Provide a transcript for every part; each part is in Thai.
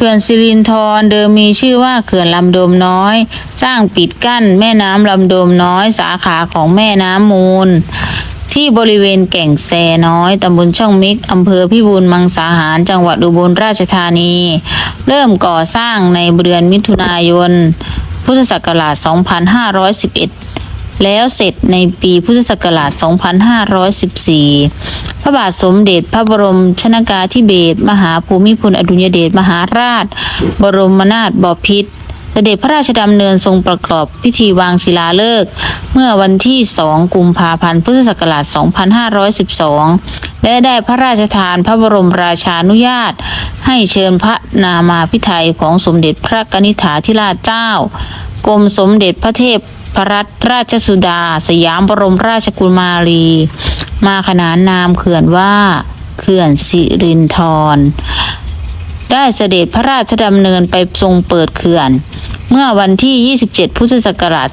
เขื่อนสิรินธรเดิมมีชื่อว่าเขื่อนลำโดมน้อย สร้างปิดกั้นแม่น้ำลำโดมน้อยสาขาของแม่น้ำมูล ที่บริเวณแก่งแซน้อยตำบลช่องมิกอำเภอพิบูลมังสาหารจังหวัดอุบลราชธานี เริ่มก่อสร้างในเดือนมิถุนายน พุทธศักราช 2511 แล้วเสร็จในปีพุทธศักราช 2514 พระบาทสมเด็จพระบรมชนากาธิเบศรมหาภูมิพลอดุลยเดชมหาราช บรมนาถบพิตรเสด็จพระราชดำเนินทรงประกอบพิธีวางศิลาฤกษ์เมื่อวันที่ 2 กุมภาพันธ์พุทธศักราช 2512 และได้พระราชทานพระบรมราชานุญาต ให้เชิญพระนามาพิไทยของสมเด็จพระกนิษฐาธิราชเจ้า กรมสมเด็จพระเทพพรัตนราชสุดา สยามบรมราชกุมารี มาขนานนามเขื่อนว่า เขื่อนสิรินธรได้เสด็จพระราชดำเนินไปทรงเปิดเขื่อน เมื่อวันที่ 27 พุทธศักราช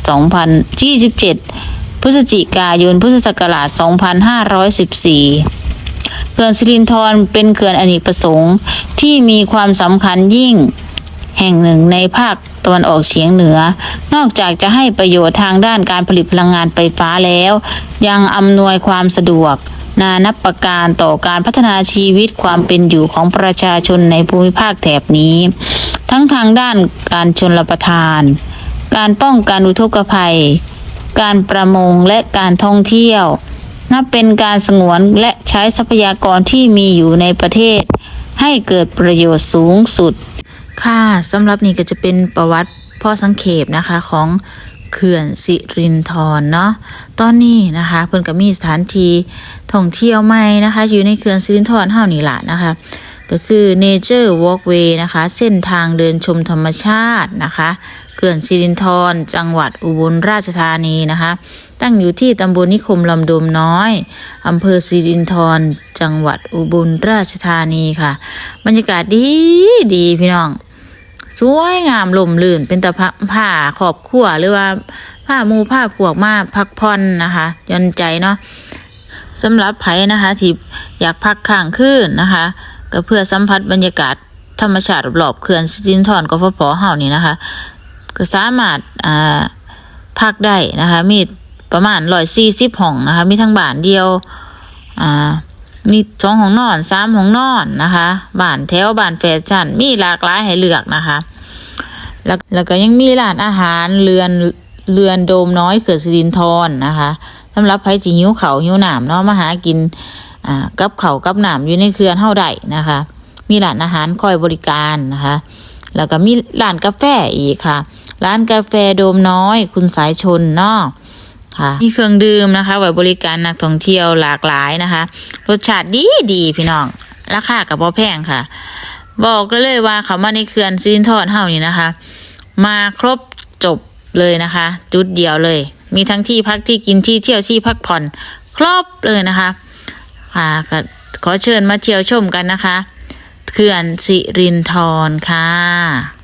2027 พฤศจิกายน พุทธศักราช 2514 เขื่อนสิรินธรเป็นเขื่อนอเนกประสงค์ที่มีความสำคัญยิ่ง แห่งหนึ่งในภาค ตะวันออกเฉียงเหนือ นอกจากจะให้ประโยชน์ทางด้านการผลิตพลังงานไฟฟ้าแล้ว ยังอำนวยความสะดวก นานับประการต่อการพัฒนาชีวิตความเป็นอยู่ของประชาชนในภูมิภาคแถบนี้ ทั้งทางด้านการชนรประทาน การป้องกันอุทกภัย การประมงและการท่องเที่ยว นับเป็นการสงวนและใช้ทรัพยากรที่มีอยู่ในประเทศ ให้เกิดประโยชน์สูงสุด ค่ะสำหรับนี่ก็จะเป็นประวัติพ่อสังเขปนะคะของเขื่อนสิรินธรเนาะตอนนี้นะคะเพิ่นก็มีสถานที่ท่องเที่ยวใหม่นะคะ อยู่ในเขื่อนสิรินธรเฮานี่ล่ะนะคะก็คือ Nature Walkway นะคะ เส้นทางเดินชมธรรมชาตินะคะเขื่อนสิรินธรจังหวัดอุบลราชธานีนะคะ ตั้งอยู่ที่ตำบลนิคมลำดมน้อยอำเภอสิรินธรจังหวัดอุบลราชธานีค่ะ บรรยากาศดีดีพี่น้อง สวยงามลมลื่นเป็นตะพะผ้าขอบขั่วหรือว่าผ้ามูผ้าพวกมาพักผ่อนนะคะย่อนใจเนาะสำหรับไผนะคะที่อยากพักข้างคืนนะคะ ก็เพื่อสัมผัสบรรยากาศธรรมชาติรอบเขื่อนสินทรกฟผเฮานี่นะคะ ก็สามารถอ่าพักได้นะคะ มีประมาณร้อยสี่สิบห้องนะคะ มีทั้งบ้านเดียวอ่า มีสองห้องนอนสามห้องนอนนะคะบ้านแถวบ้านแฟชั่นมีหลากหลายให้เลือกนะคะ แล้วแล้วก็ยังมีร้านอาหารเรือนเรือนโดมน้อยเขื่อนสิรินทรนะคะสำหรับใครจิหิวเขาหิวหนามเนาะมาหากินอ่ากับเขากับหนามอยู่ในเขื่อนเท่าใดนะคะ มีร้านอาหารคอยบริการนะคะ แล้วก็มีร้านกาแฟอีกค่ะ ร้านกาแฟโดมน้อย คุณสายชนเนาะ ค่ะ มีเครื่องดื่มนะคะไว้บริการนักท่องเที่ยวหลากหลายนะคะ รสชาติดีดีพี่น้อง ราคากับบ่แพงค่ะ บอกเลยว่าเขามาในเขื่อนซินทอดเฮานี่นะคะ มาครบจบเลยนะคะ จุดเดียวเลย มีทั้งที่พักที่กินที่เที่ยวที่พักผ่อนครบเลยนะคะค่ะก็ขอเชิญมาเที่ยวชมกันนะคะเขื่อนสิรินทรค่ะ